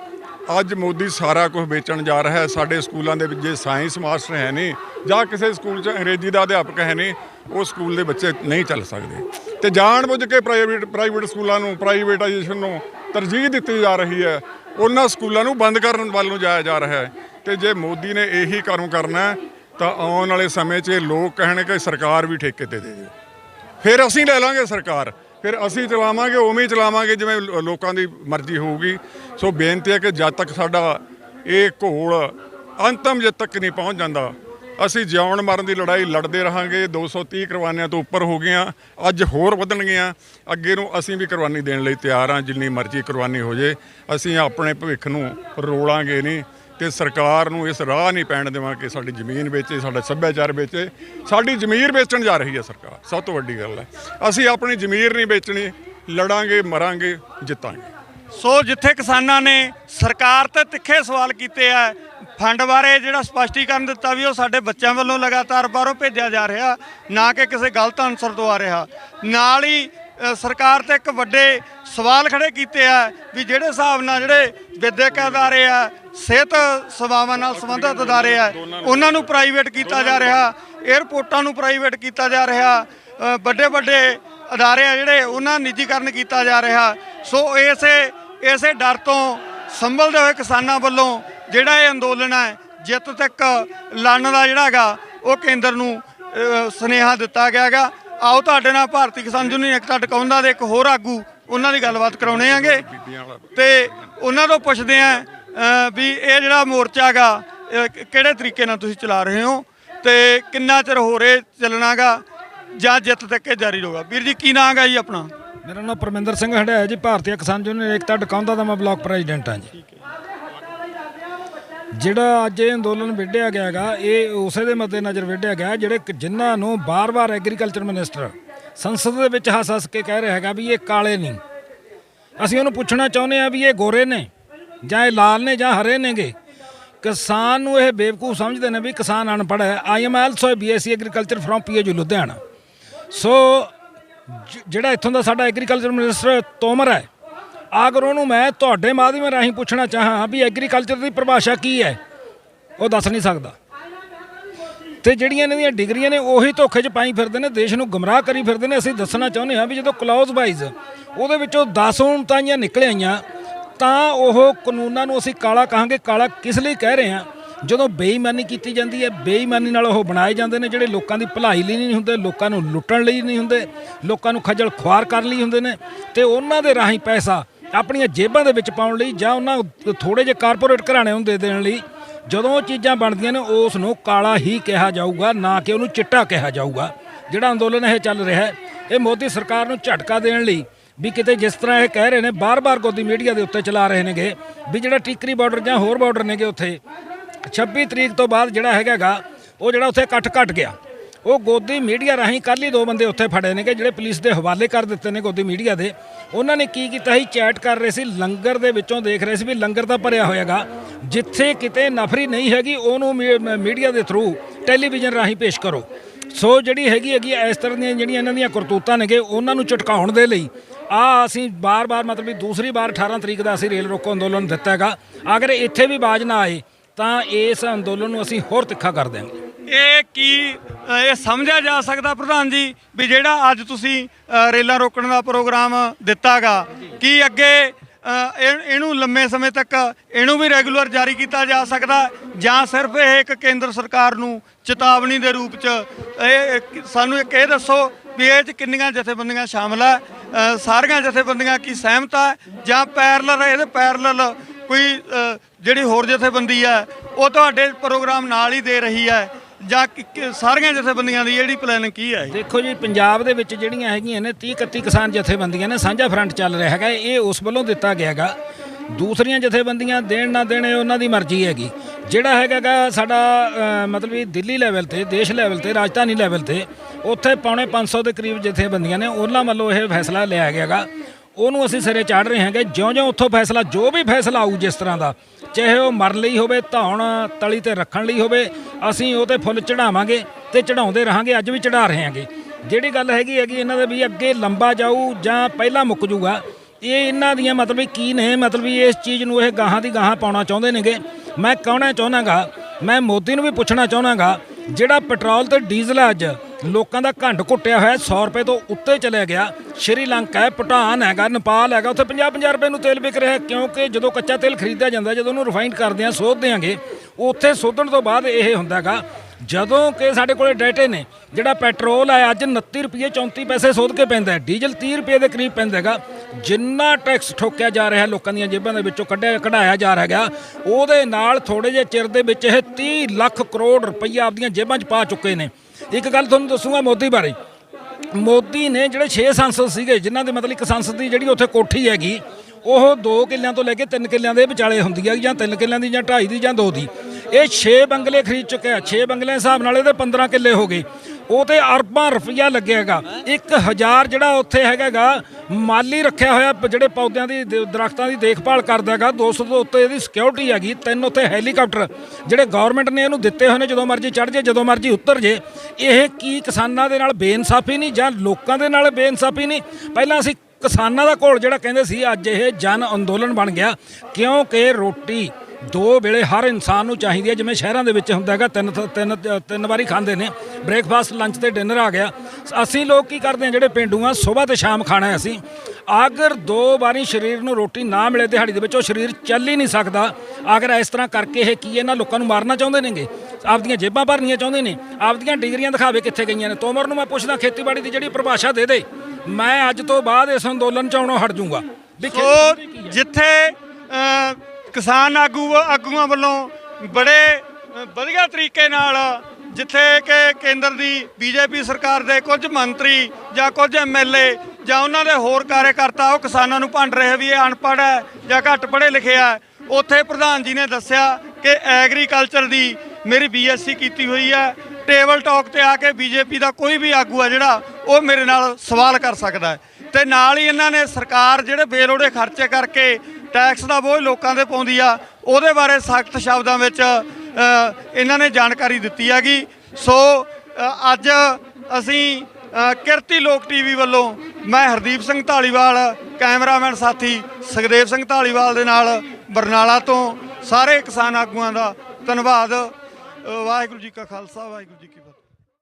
ਅੱਜ ਮੋਦੀ ਸਾਰਾ ਕੁਝ ਵੇਚਣ ਜਾ ਰਿਹਾ ਹੈ। ਸਾਡੇ ਸਕੂਲਾਂ ਦੇ ਵਿੱਚ ਜੇ ਸਾਇੰਸ ਮਾਸਟਰ ਹੈ ਨਹੀਂ, ਜਾਂ ਕਿਸੇ ਸਕੂਲ 'ਚ ਅੰਗਰੇਜ਼ੀ ਦਾ ਅਧਿਆਪਕ ਹੈ ਨਹੀਂ, ਉਹ ਸਕੂਲ ਦੇ ਬੱਚੇ ਨਹੀਂ ਚੱਲ ਸਕਦੇ। ਤੇ ਜਾਣ ਬੁੱਝ ਕੇ ਪ੍ਰਾਈਵੇਟ ਪ੍ਰਾਈਵੇਟ ਸਕੂਲਾਂ ਨੂੰ ਪ੍ਰਾਈਵੇਟਾਈਜੇਸ਼ਨ ਨੂੰ ਤਰਜੀਹ ਦਿੱਤੀ ਜਾ ਰਹੀ ਹੈ। ਉਹਨਾਂ ਸਕੂਲਾਂ ਨੂੰ ਬੰਦ ਕਰਨ ਵੱਲ ਨੂੰ ਜਾਇਆ ਜਾ ਰਿਹਾ ਹੈ। ਤੇ ਜੇ ਮੋਦੀ ਨੇ ਇਹੀ ਕੰਮ ਕਰਨਾ ਤਾਂ ਆਉਣ ਵਾਲੇ ਸਮੇਂ 'ਚ ਲੋਕ ਕਹਿਣਗੇ ਸਰਕਾਰ ਵੀ ਠੇਕੇ ਤੇ ਦੇ ਦਿਓ। ਫਿਰ ਅਸੀਂ ਲੈ ਲਾਂਗੇ ਸਰਕਾਰ। ਫਿਰ ਅਸੀਂ ਚਲਾਵਾਂਗੇ, ਉਵੇਂ ਹੀ ਚਲਾਵਾਂਗੇ ਜਿਵੇਂ ਲੋਕਾਂ ਦੀ ਮਰਜ਼ੀ ਹੋਊਗੀ। ਸੋ ਬੇਨਤੀ ਹੈ ਕਿ ਜਦ ਤੱਕ ਸਾਡਾ ਇਹ ਘੋਲ ਅੰਤਮ ਜਿੱਤ ਤੱਕ ਨਹੀਂ ਪਹੁੰਚ ਜਾਂਦਾ, ਅਸੀਂ ਜਿਉਣ ਮਰਨ ਦੀ ਲੜਾਈ ਲੜਦੇ ਰਹਾਂਗੇ 230 ਕੁਰਬਾਨੀਆਂ ਤੋਂ ਉੱਪਰ ਹੋ ਗਈਆਂ, ਅੱਜ ਹੋਰ ਵਧਣਗੀਆਂ, ਅੱਗੇ ਨੂੰ ਅਸੀਂ ਵੀ ਕੁਰਬਾਨੀ ਦੇਣ ਲਈ ਤਿਆਰ ਹਾਂ, ਜਿੰਨੀ ਮਰਜ਼ੀ ਕੁਰਬਾਨੀ ਹੋ ਜੇ। ਅਸੀਂ ਆਪਣੇ ਭਵਿੱਖ ਨੂੰ ਰੋਲਾਂਗੇ ਨਹੀਂ। ਤੇ ਸਰਕਾਰ ਨੂੰ ਇਸ ਰਾਹ ਨਹੀਂ ਪੈਣ ਦੇਵਾਂਗੇ ਕਿ ਸਾਡੀ ਜ਼ਮੀਨ ਵੇਚੇ, ਸਾਡਾ ਸੱਭਿਆਚਾਰ ਵੇਚੇ। ਸਾਡੀ ਜ਼ਮੀਰ ਵੇਚਣ ਜਾ ਰਹੀ ਹੈ ਸਰਕਾਰ, ਸਭ ਤੋਂ ਵੱਡੀ ਗੱਲ ਹੈ। ਅਸੀਂ ਆਪਣੀ ਜ਼ਮੀਰ ਨਹੀਂ ਵੇਚਣੀ, ਲੜਾਂਗੇ, ਮਰਾਂਗੇ, ਜਿੱਤਾਂਗੇ। ਸੋ ਜਿੱਥੇ ਕਿਸਾਨਾਂ ਨੇ ਸਰਕਾਰ ਤੇ ਤਿੱਖੇ ਸਵਾਲ ਕੀਤੇ ਆ, ਫੰਡ ਬਾਰੇ ਜਿਹੜਾ ਸਪਸ਼ਟੀਕਰਨ ਦਿੱਤਾ ਵੀ ਉਹ ਸਾਡੇ ਬੱਚਿਆਂ ਵੱਲੋਂ ਲਗਾਤਾਰ ਬਾਹਰੋਂ ਭੇਜਿਆ ਜਾ ਰਿਹਾ, ਨਾ ਕਿ ਕਿਸੇ ਗਲਤ ਅਨਸਰ ਤੋਂ ਆ ਰਿਹਾ। ਨਾਲ ਹੀ ਸਰਕਾਰ ਤੇ ਇੱਕ ਵੱਡੇ ਸਵਾਲ ਖੜੇ ਕੀਤੇ ਆ ਵੀ ਜਿਹੜੇ ਹਿਸਾਬ ਨਾਲ ਜਿਹੜੇ ਵਿਦਿਅਕ ਅਦਾਰੇ ਆ, ਸਿਹਤ ਸੇਵਾਵਾਂ ਨਾਲ ਸੰਬੰਧਿਤ ਅਦਾਰੇ ਆ, ਉਹਨਾਂ ਨੂੰ ਪ੍ਰਾਈਵੇਟ ਕੀਤਾ ਜਾ ਰਿਹਾ 에ਅਰਪੋਰਟਾਂ ਨੂੰ ਪ੍ਰਾਈਵੇਟ ਕੀਤਾ ਜਾ ਰਿਹਾ ਵੱਡੇ ਵੱਡੇ ਅਦਾਰੇ ਆ ਜਿਹੜੇ ਉਹਨਾਂ ਨਿੱਜੀਕਰਨ ਕੀਤਾ ਜਾ ਰਿਹਾ। ਸੋ ਇਸੇ ਇਸੇ ਡਰ ਤੋਂ ਸੰਭਲਦੇ ਹੋਏ ਕਿਸਾਨਾਂ ਵੱਲੋਂ ਜਿਹੜਾ ਇਹ ਅੰਦੋਲਨ ਹੈ, ਜਿੱਤ ਤੱਕ ਲੜਨ ਦਾ ਜਿਹੜਾ ਹੈਗਾ, ਉਹ ਕੇਂਦਰ ਨੂੰ ਸੁਨੇਹਾ ਦਿੱਤਾ ਗਿਆ ਹੈਗਾ। ਆਓ ਤੁਹਾਡੇ ਨਾਲ ਭਾਰਤੀ ਕਿਸਾਨ ਯੂਨੀਅਨ ਏਕਤਾ ਟਿਕਾਉਂਦਾ ਦੇ ਇੱਕ ਹੋਰ ਆਗੂ ਉਹਨਾਂ ਦੀ ਗੱਲਬਾਤ ਕਰਾਉਣੇ ਆਂਗੇ। ਤੇ ਉਹਨਾਂ ਤੋਂ ਪੁੱਛਦੇ ਆਂ ਵੀ ਇਹ ਜਿਹੜਾ ਮੋਰਚਾ ਹੈਗਾ ਕਿਹੜੇ ਤਰੀਕੇ ਨਾਲ ਤੁਸੀਂ ਚਲਾ ਰਹੇ ਹੋ ਤੇ ਕਿੰਨਾ ਚਿਰ ਹੋ ਰੇ ਚੱਲਣਾਗਾ ਜਾਂ ਜਿੱਤ ਤੱਕ ਇਹ ਜਾਰੀ ਰਹੂਗਾ? ਵੀਰ ਜੀ ਕੀ ਨਾਮ ਹੈਗਾ ਜੀ ਆਪਣਾ? ਮੇਰਾ ਨਾਮ ਪਰਮਿੰਦਰ ਸਿੰਘ ਹੰਡਿਆ ਜੀ ਭਾਰਤੀ ਕਿਸਾਨ ਯੂਨੀਅਨ ਏਕਤਾ ਡਕਾਉਂਦਾ ਦਾ ਮੈਂ ਬਲਾਕ ਪ੍ਰੈਜ਼ੀਡੈਂਟ ਹਾਂ ਜੀ। ਜਿਹੜਾ ਅੱਜ ਇਹ ਅੰਦੋਲਨ ਵਿੱਢਿਆ ਗਿਆ ਹੈਗਾ, ਇਹ ਉਸੇ ਦੇ ਮੱਦੇ ਨਜ਼ਰ ਵਿੱਢਿਆ ਗਿਆ, ਜਿਹੜੇ ਕਿ, ਜਿਨ੍ਹਾਂ ਨੂੰ ਬਾਰ-ਬਾਰ ਐਗਰੀਕਲਚਰ ਮਿਨਿਸਟਰ ਸੰਸਦ ਦੇ ਵਿੱਚ ਹੱਸ-ਹੱਸ ਕੇ ਕਹਿ ਰਿਹਾ ਹੈਗਾ ਵੀ ਇਹ ਕਾਲੇ ਨਹੀਂ। ਅਸੀਂ ਉਹਨੂੰ ਪੁੱਛਣਾ ਚਾਹੁੰਦੇ ਆ ਵੀ ਇਹ ਗੋਰੇ ਨੇ ਜਾਂ ਇਹ ਲਾਲ ਨੇ ਜਾਂ ਹਰੇ ਨੇਗੇ। ਕਿਸਾਨ ਨੂੰ ਇਹ ਬੇਵਕੂਫ ਸਮਝਦੇ ਨੇ ਵੀ ਕਿਸਾਨ ਅਨਪੜ੍ਹ ਹੈ। I am also BSc agriculture from PAU Ludhiana so ਜਿਹੜਾ ਇੱਥੋਂ ਦਾ ਸਾਡਾ ਐਗਰੀਕਲਚਰ ਮਿਨਿਸਟਰ ਤੋਮਰ ਹੈ ਆਖਰ ਉਹਨੂੰ ਮੈਂ ਤੁਹਾਡੇ ਮਾਧਿਅਮ ਰਾਹੀਂ ਪੁੱਛਣਾ ਚਾਹਾਂ ਵੀ ਐਗਰੀਕਲਚਰ ਦੀ ਪਰਿਭਾਸ਼ਾ ਕੀ ਹੈ? ਉਹ ਦੱਸ ਨਹੀਂ ਸਕਦਾ। ਤੇ ਜਿਹੜੀਆਂ ਇਹਨਾਂ ਦੀਆਂ ਡਿਗਰੀਆਂ ਨੇ ਉਹੀ ਧੋਖੇ 'ਚ ਪਾਈ ਫਿਰਦੇ ਨੇ, ਦੇਸ਼ ਨੂੰ ਗਮਰਾਹ ਕਰੀ ਫਿਰਦੇ ਨੇ। ਅਸੀਂ ਦੱਸਣਾ ਚਾਹੁੰਦੇ ਹਾਂ ਵੀ ਜਦੋਂ ਕਲੌਜ਼ ਵਾਈਜ਼ ਉਹਦੇ ਵਿੱਚੋਂ 10 ਹੁਣ ਤਾਈਆਂ ਨਿਕਲ ਆਈਆਂ, ਤਾਂ ਉਹ ਕਾਨੂੰਨਾਂ ਨੂੰ ਅਸੀਂ ਕਾਲਾ ਕਹਾਂਗੇ। ਕਾਲਾ ਕਿਸ ਲਈ ਕਹਿ ਰਹੇ ਹਾਂ? ਜਦੋਂ ਬੇਈਮਾਨੀ ਕੀਤੀ ਜਾਂਦੀ ਹੈ, ਬੇਈਮਾਨੀ ਨਾਲ ਉਹ ਬਣਾਏ ਜਾਂਦੇ ਨੇ, ਜਿਹੜੇ ਲੋਕਾਂ ਦੀ ਭਲਾਈ ਲਈ ਨਹੀਂ ਹੁੰਦੇ, ਲੋਕਾਂ ਨੂੰ ਲੁੱਟਣ ਲਈ ਨਹੀਂ ਹੁੰਦੇ, ਲੋਕਾਂ ਨੂੰ ਖੱਜਲ ਖੁਆਰ ਕਰਨ ਲਈ ਹੁੰਦੇ ਨੇ। ਤੇ ਉਹਨਾਂ ਦੇ ਰਾਹੀਂ ਪੈਸਾ ਆਪਣੀਆਂ ਜੇਬਾਂ ਦੇ ਵਿੱਚ ਪਾਉਣ ਲਈ ਜਾਂ ਉਹਨਾਂ ਥੋੜੇ ਜਿਹੇ ਕਾਰਪੋਰੇਟ ਘਰਾਣੇ ਨੂੰ ਦੇ ਦੇਣ ਲਈ, ਜਦੋਂ ਉਹ ਚੀਜ਼ਾਂ ਬਣਦੀਆਂ ਨੇ, ਉਸ ਨੂੰ ਕਾਲਾ ਹੀ ਕਿਹਾ ਜਾਊਗਾ, ਨਾ ਕਿ ਉਹਨੂੰ ਚਿੱਟਾ ਕਿਹਾ ਜਾਊਗਾ। ਜਿਹੜਾ ਅੰਦੋਲਨ ਇਹ ਚੱਲ ਰਿਹਾ ਹੈ, ਇਹ ਮੋਦੀ ਸਰਕਾਰ ਨੂੰ ਝਟਕਾ ਦੇਣ ਲਈ ਵੀ ਕਿਤੇ ਜਿਸ ਤਰ੍ਹਾਂ ਇਹ ਕਹਿ ਰਹੇ ਨੇ, ਬਾਰ-ਬਾਰ ਗੋਦੀ ਮੀਡੀਆ ਦੇ ਉੱਤੇ ਚਲਾ ਰਹੇ ਨੇਗੇ, ਵੀ ਜਿਹੜਾ ਟਿਕਰੀ ਬਾਰਡਰ ਜਾਂ ਹੋਰ ਬਾਰਡਰ ਨੇਗੇ ਉੱਥੇ 26 ਤਰੀਕ ਤੋਂ ਬਾਅਦ ਜਿਹੜਾ ਹੈਗਾਗਾ ਉਹ ਜਿਹੜਾ ਉੱਥੇ ਇਕੱਠ ਘਟ ਗਿਆ। ਉਹ ਗੋਦੀ ਮੀਡੀਆ ਰਾਹੀਂ ਕੱਲ੍ਹ ਹੀ ਦੋ ਬੰਦੇ ਉੱਥੇ ਫੜੇ ਨੇਗੇ, ਜਿਹੜੇ ਪੁਲਿਸ ਦੇ ਹਵਾਲੇ ਕਰ ਦਿੱਤੇ ਨੇ ਗੋਦੀ ਮੀਡੀਆ ਦੇ। ਉਹਨਾਂ ਨੇ ਕੀ ਕੀਤਾ ਸੀ? ਚੈਟ ਕਰ ਰਹੇ ਸੀ, ਲੰਗਰ ਦੇ ਵਿੱਚੋਂ ਦੇਖ ਰਹੇ ਸੀ ਵੀ ਲੰਗਰ ਤਾਂ ਭਰਿਆ ਹੋਇਆਗਾ। ਜਿੱਥੇ ਕਿਤੇ ਨਫਰੀ ਨਹੀਂ ਹੈਗੀ, ਉਹਨੂੰ ਮੀ- ਮੀਡੀਆ ਦੇ ਥਰੂ ਟੈਲੀਵਿਜ਼ਨ ਰਾਹੀਂ ਪੇਸ਼ ਕਰੋ। ਸੋ ਜਿਹੜੀ ਹੈਗੀ ਹੈਗੀ ਇਸ ਤਰ੍ਹਾਂ ਦੀਆਂ ਜਿਹੜੀਆਂ ਇਹਨਾਂ ਦੀਆਂ ਕਰਤੂਤਾਂ ਨੇਗੇ, ਉਹਨਾਂ ਨੂੰ ਝਟਕਾਉਣ ਦੇ ਲਈ ਆ ਅਸੀਂ ਬਾਰ-ਬਾਰ ਮਤਲਬ ਵੀ ਦੂਸਰੀ ਵਾਰ 18 ਤਰੀਕ ਦਾ ਅਸੀਂ ਰੇਲ ਰੋਕੋ ਅੰਦੋਲਨ ਦਿੱਤਾ ਹੈਗਾ। ਅਗਰ ਇੱਥੇ ਵੀ ਬਾਜ ਨਾ ਆਏ, ਤਾਂ ਇਸ ਅੰਦੋਲਨ ਨੂੰ ਅਸੀਂ ਹੋਰ ਤਿੱਖਾ ਕਰ ਦਿਆਂਗੇ। ਇਹ ਕੀ ਇਹ ਸਮਝਿਆ ਜਾ ਸਕਦਾ ਪ੍ਰਧਾਨ ਜੀ ਵੀ ਜਿਹੜਾ ਅੱਜ ਤੁਸੀਂ ਰੇਲਾਂ ਰੋਕਣ ਦਾ ਪ੍ਰੋਗਰਾਮ ਦਿੱਤਾਗਾ, ਕੀ ਅੱਗੇ ਇਹ- ਇਹਨੂੰ ਲੰਮੇ ਸਮੇਂ ਤੱਕ ਇਹਨੂੰ ਵੀ ਰੈਗੂਲਰ ਜਾਰੀ ਕੀਤਾ ਜਾ ਸਕਦਾ ਜਾਂ ਸਿਰਫ ਇਹ ਇੱਕ ਕੇਂਦਰ ਸਰਕਾਰ ਨੂੰ ਚੇਤਾਵਨੀ ਦੇ ਰੂਪ 'ਚ? ਇਹ ਸਾਨੂੰ ਇੱਕ ਇਹ ਦੱਸੋ ਵੀ ਇਹ 'ਚ ਕਿੰਨੀਆਂ ਜਥੇਬੰਦੀਆਂ ਸ਼ਾਮਲ ਹੈ ਸਾਰੀਆਂ ਜਥੇਬੰਦੀਆਂ ਕੀ ਸਹਿਮਤ ਹੈ ਜਾਂ ਪੈਰਲਲ ਇਹਦੇ ਪੈਰਲਲ ਕੋਈ ਜਿਹੜੀ ਹੋਰ ਜਥੇਬੰਦੀ ਹੈ ਉਹ ਤੁਹਾਡੇ ਪ੍ਰੋਗਰਾਮ ਨਾਲ ਹੀ ਦੇ ਰਹੀ ਹੈ ਜਾਂ ਕਿ- ਸਾਰੀਆਂ ਜਥੇਬੰਦੀਆਂ ਦੀ ਜਿਹੜੀ ਪਲਾਨ ਕੀ ਹੈ ਦੇਖੋ ਜੀ, ਪੰਜਾਬ ਦੇ ਵਿੱਚ ਜਿਹੜੀਆਂ ਹੈਗੀਆਂ ਨੇ 30 31 ਕਿਸਾਨ ਜਥੇਬੰਦੀਆਂ ਨੇ, ਸਾਂਝਾ ਫਰੰਟ ਚੱਲ ਰਿਹਾ ਹੈਗਾ। ਇਹ ਉਸ ਵੱਲੋਂ ਦਿੱਤਾ ਗਿਆ ਹੈਗਾ। ਦੂਸਰੀਆਂ ਜਥੇਬੰਦੀਆਂ ਦੇਣ ਨਾ ਦੇਣ, ਇਹ ਉਹਨਾਂ ਦੀ ਮਰਜ਼ੀ ਹੈਗੀ। ਜਿਹੜਾ ਹੈਗਾਗਾ ਸਾਡਾ ਮਤਲਬ ਵੀ ਦਿੱਲੀ ਲੈਵਲ ਤੇ, ਦੇਸ਼ ਲੈਵਲ ਤੇ, ਰਾਜਧਾਨੀ ਲੈਵਲ ਤੇ, ਉੱਥੇ ਪੌਣੇ 500 ਦੇ ਕਰੀਬ ਜਥੇਬੰਦੀਆਂ ਨੇ, ਉਹਨਾਂ ਵੱਲੋਂ ਇਹ ਫੈਸਲਾ ਲਿਆ ਗਿਆ ਹੈਗਾ ਉਹਨੂੰ ਅਸੀਂ ਸਿਰੇ ਚਾੜ ਰਹੇ ਹਾਂਗੇ, ਜਿਉਂ-ਜਿਉਂ ਉੱਥੋਂ ਫੈਸਲਾ, ਜੋ ਵੀ ਫੈਸਲਾ ਆਊ ਜਿਸ ਤਰ੍ਹਾਂ ਦਾ, ਚਾਹੇ ਉਹ ਮਰਨ ਲਈ ਹੋਵੇ, ਧੌਣ ਤਲੀ ਤੇ ਰੱਖਣ ਲਈ ਹੋਵੇ, ਅਸੀਂ ਉਹ ਤੇ ਫੁੱਲ ਚੜਾਵਾਂਗੇ ਤੇ ਚੜਾਉਂਦੇ ਰਹਾਂਗੇ, ਅੱਜ ਵੀ ਚੜਾ ਰਹੇ ਹਾਂਗੇ। ਜਿਹੜੀ ਗੱਲ ਹੈਗੀ ਹੈਗੀ ਇਹਨਾਂ ਦੇ ਵੀ ਅੱਗੇ ਲੰਬਾ ਜਾਊ ਜਾਂ ਪਹਿਲਾਂ ਮੁੱਕ ਜੂਗਾ ਇਹ ਇਹਨਾਂ ਦੀਆਂ ਮਤਲਬ ਕੀ ਨੇ, ਮਤਲਬ ਵੀ ਇਸ ਚੀਜ਼ ਨੂੰ ਇਹ ਗਾਹਾਂ ਦੀ ਗਾਹਾਂ ਪਾਉਣਾ ਚਾਹੁੰਦੇ ਨੇਗੇ। ਮੈਂ ਕਹਿਣਾ ਚਾਹੁੰਦਾਗਾ ਮੈਂ ਮੋਦੀ ਨੂੰ ਵੀ ਪੁੱਛਣਾ ਚਾਹੁੰਦਾਗਾ ਜਿਹੜਾ ਪੈਟਰੋਲ ਤੇ ਡੀਜ਼ਲ ਹੈ ਅੱਜ, ਲੋਕਾਂ ਦਾ ਘੰਟ ਘੁੱਟਿਆ ਹੋਇਆ 100 ਰੁਪਏ ਤੋਂ ਉੱਤੇ ਚਲੇ ਗਿਆ। ਸ਼੍ਰੀਲੰਕਾ ਹੈ, ਭੂਟਾਨ ਹੈਗਾ, ਨੇਪਾਲ ਹੈਗਾ, ਉੱਥੇ 50 50 ਰੁਪਏ ਨੂੰ ਤੇਲ ਵਿਕ ਰਿਹਾ ਕਿਉਂਕਿ ਜਦੋਂ ਕੱਚਾ ਤੇਲ ਖਰੀਦਿਆ ਜਾਂਦਾ ਜਦੋਂ ਉਹਨੂੰ ਰਿਫਾਈਨਡ ਕਰਦੇ ਆ ਸੋਧਦੇ ਦਿਆਂਗੇ ਉੱਥੇ ਸੋਧਣ ਤੋਂ ਬਾਅਦ ਇਹ ਹੁੰਦਾ ਹੈਗਾ ਜਦੋਂ ਕਿ ਸਾਡੇ ਕੋਲੇ ਡਾਟੇ ਨੇ, ਜਿਹੜਾ ਪੈਟਰੋਲ ਹੈ, ਅੱਜ 29 ਰੁਪਏ 34 ਪੈਸੇ ਸੋਧ ਕੇ ਪੈਂਦਾ ਹੈ। ਡੀਜ਼ਲ 30 ਰੁਪਏ ਦੇ ਕਰੀਬ ਪੈਂਦਾ ਹੈਗਾ। ਜਿੰਨਾ ਟੈਕਸ ਠੋਕਿਆ ਜਾ ਰਿਹਾ ਲੋਕਾਂ ਦੀਆਂ ਜੇਬਾਂ ਦੇ ਵਿੱਚੋਂ ਕੱਢਿਆ, ਕਢਾਇਆ ਜਾ ਰਿਹਾ ਹੈਗਾ, ਉਹਦੇ ਨਾਲ ਥੋੜੇ ਜਿਹੇ ਚਿਰ ਦੇ ਵਿੱਚ ਇਹ 30 ਲੱਖ ਕਰੋੜ ਰੁਪਈਆ ਆਪਦੀਆਂ ਜੇਬਾਂ 'ਚ ਪਾ ਚੁੱਕੇ ਨੇ। ਇੱਕ ਗੱਲ ਤੁਹਾਨੂੰ ਦੱਸੂਗਾ ਮੋਦੀ ਬਾਰੇ। ਮੋਦੀ ਨੇ ਜਿਹੜੇ 6 ਸੰਸਦ ਸੀਗੇ, ਜਿਨ੍ਹਾਂ ਦੇ ਮਤਲਬ ਇੱਕ ਸੰਸਦ ਦੀ ਜਿਹੜੀ ਉੱਥੇ ਕੋਠੀ ਹੈਗੀ, ਉਹ 2 ਕਿੱਲਿਆਂ ਤੋਂ ਲੈ ਕੇ 3 ਕਿੱਲਿਆਂ ਦੇ ਵਿਚਾਲੇ ਹੁੰਦੀ ਹੈ ਜਾਂ 3 ਕਿੱਲਿਆਂ ਦੀ ਜਾਂ 2.5 ਦੀ ਜਾਂ 2 ਦੀ। ਇਹ 6 ਬੰਗਲੇ ਖਰੀਦ ਚੁੱਕਿਆ 6 ਬੰਗਲਿਆਂ ਹਿਸਾਬ ਨਾਲ ਇਹਦੇ 15 ਕਿੱਲੇ ਹੋ ਗਏ। ਉਹ ਤੇ ਅਰਬਾਂ ਰੁਪਈਆ ਲੱਗਿਆਗਾ 1000 ਜਿਹੜਾ ਉੱਥੇ ਹੈਗਾਗਾ ਮਾਲੀ ਰੱਖਿਆ ਹੋਇਆ ਜਿਹੜੇ ਪੌਦਿਆਂ ਦੀ ਦ- ਦਰਖਤਾਂ ਦੀ ਦੇਖਭਾਲ ਕਰਦਾ ਹੈਗਾ 200 ਤੋਂ ਉੱਤੇ ਇਹਦੀ ਸਿਕਿਉਰਿਟੀ ਹੈਗੀ, ਤਿੰਨ ਉੱਥੇ ਹੈਲੀਕਾਪਟਰ ਜਿਹੜੇ ਗਵਰਨਮੈਂਟ ਨੇ ਇਹਨੂੰ ਦਿੱਤੇ ਹੋਏ ਨੇ, ਜਦੋਂ ਮਰਜ਼ੀ ਚੜ ਜੇ, ਜਦੋਂ ਮਰਜ਼ੀ ਉਤਰ ਜੇ। ਇਹ ਕੀ ਕਿਸਾਨਾਂ ਦੇ ਨਾਲ ਬੇਇਨਸਾਫੀ ਨਹੀਂ ਜਾਂ ਲੋਕਾਂ ਦੇ ਨਾਲ ਬੇਇਨਸਾਫੀ ਨਹੀਂ? ਪਹਿਲਾਂ ਅਸੀਂ ਕਿਸਾਨਾਂ ਦਾ ਘੋਲ ਜਿਹੜਾ ਕਹਿੰਦੇ ਸੀ, ਅੱਜ ਇਹ ਜਨ ਅੰਦੋਲਨ ਬਣ ਗਿਆ। ਕਿਉਂਕਿ ਰੋਟੀ ਦੋ ਵੇਲੇ ਹਰ ਇਨਸਾਨ ਨੂੰ ਚਾਹੀਦੀ ਹੈ ਜਿਵੇਂ ਸ਼ਹਿਰਾਂ ਦੇ ਵਿੱਚ ਹੁੰਦਾ ਹੈਗਾ ਤਿੰਨ ਤਿੰਨ ਤਿੰਨ ਵਾਰੀ ਖਾਂਦੇ ਨੇ ਬ੍ਰੇਕਫਾਸਟ ਲੰਚ ਤੇ ਡਿਨਰ ਆ ਗਿਆ। ਅਸੀਂ ਲੋਕ ਕੀ ਕਰਦੇ ਹਾਂ ਜਿਹੜੇ ਪਿੰਡੂ ਆ ਸਵੇਰ ਤੇ ਸ਼ਾਮ ਖਾਣਾ ਅਸੀਂ ਅਗਰ ਦੋ ਵਾਰੀ ਸਰੀਰ ਨੂੰ ਰੋਟੀ ਨਾ ਮਿਲੇ ਦਿਹਾੜੀ ਦੇ ਵਿੱਚ ਉਹ ਸਰੀਰ ਚੱਲ ਹੀ ਨਹੀਂ ਸਕਦਾ। ਅਗਰ ਇਸ ਤਰ੍ਹਾਂ ਕਰਕੇ ਇਹ ਕੀ ਇਹਨਾਂ ਲੋਕਾਂ ਨੂੰ ਮਾਰਨਾ ਚਾਹੁੰਦੇ ਨੇਗੇ? ਆਪਦੀਆਂ ਜੇਬਾਂ ਭਰਨੀਆਂ ਚਾਹੁੰਦੇ ਨੇ ਆਪਦੀਆਂ ਡਿਗਰੀਆਂ ਦਿਖਾਵੇ ਕਿੱਥੇ ਗਈਆਂ ਨੇ? ਤੋਮਰ ਨੂੰ ਮੈਂ ਪੁੱਛਦਾ ਖੇਤੀਬਾੜੀ ਦੀ ਜਿਹੜੀ ਪਰਿਭਾਸ਼ਾ ਦੇ ਦੇ ਮੈਂ ਅੱਜ ਤੋਂ ਬਾਅਦ ਇਸ ਅੰਦੋਲਨ ਚ ਆਉਣੋਂ ਹਟ ਜਾਊਂਗਾ। ਸੋ ਜਿੱਥੇ ਕਿਸਾਨ ਆਗੂ ਆਗੂਆਂ ਵੱਲੋਂ ਬੜੇ ਵਧੀਆ ਤਰੀਕੇ ਨਾਲ ਜਿੱਥੇ ਕਿ ਕੇਂਦਰ ਦੀ ਬੀਜੇਪੀ ਸਰਕਾਰ ਦੇ ਕੁਝ ਮੰਤਰੀ ਜਾਂ ਕੁਝ ਐਮਐਲਏ ਜਾਂ ਉਹਨਾਂ ਦੇ ਹੋਰ ਕਾਰਜਕਰਤਾ ਉਹ ਕਿਸਾਨਾਂ ਨੂੰ ਭੰਡ ਰਹੇ ਵੀ ਇਹ ਅਨਪੜ੍ਹ ਹੈ ਜਾਂ ਘੱਟ ਪੜ੍ਹੇ ਲਿਖੇ ਆ, ਉੱਥੇ ਪ੍ਰਧਾਨ ਜੀ ਨੇ ਦੱਸਿਆ ਕਿ ਐਗਰੀਕਲਚਰ ਦੀ ਮੇਰੀ ਬੀਐਸਸੀ ਕੀਤੀ ਹੋਈ ਹੈ। ਟੇਬਲ ਟਾਕ ਤੇ ਆ ਕੇ ਬੀਜੇਪੀ ਦਾ ਕੋਈ ਵੀ ਆਗੂ ਹੈ ਜਿਹੜਾ, ਉਹ ਮੇਰੇ ਨਾਲ ਸਵਾਲ ਕਰ ਸਕਦਾ ਹੈ। ਤੇ ਨਾਲ ਹੀ ਇਹਨਾਂ ਨੇ ਸਰਕਾਰ ਜਿਹੜੇ ਬੇਲੋੜੇ ਖਰਚੇ ਕਰਕੇ ਟੈਕਸ ਦਾ ਬੋਝ ਲੋਕਾਂ ਤੇ ਪਾਉਂਦੀ ਆ, ਉਹਦੇ ਬਾਰੇ ਸਖਤ ਸ਼ਬਦਾਂ ਵਿੱਚ ਇਹਨਾਂ ਨੇ ਜਾਣਕਾਰੀ ਦਿੱਤੀ ਹੈਗੀ। ਸੋ ਅੱਜ ਅਸੀਂ ਕਿਰਤੀ ਲੋਕ ਟੀਵੀ ਵੱਲੋਂ ਮੈਂ ਹਰਦੀਪ ਸਿੰਘ ਢਾਲੀਵਾਲ ਕੈਮਰਾਮੈਨ ਸਾਥੀ ਸੁਖਦੇਵ ਸਿੰਘ ਢਾਲੀਵਾਲ ਦੇ ਨਾਲ ਬਰਨਾਲਾ ਤੋਂ ਸਾਰੇ ਕਿਸਾਨ ਆਗੂਆਂ ਦਾ ਧੰਨਵਾਦ। ਵਾਹਿਗੁਰੂ ਜੀ ਕਾ ਖਾਲਸਾ, ਵਾਹਿਗੁਰੂ ਜੀ ਕੀ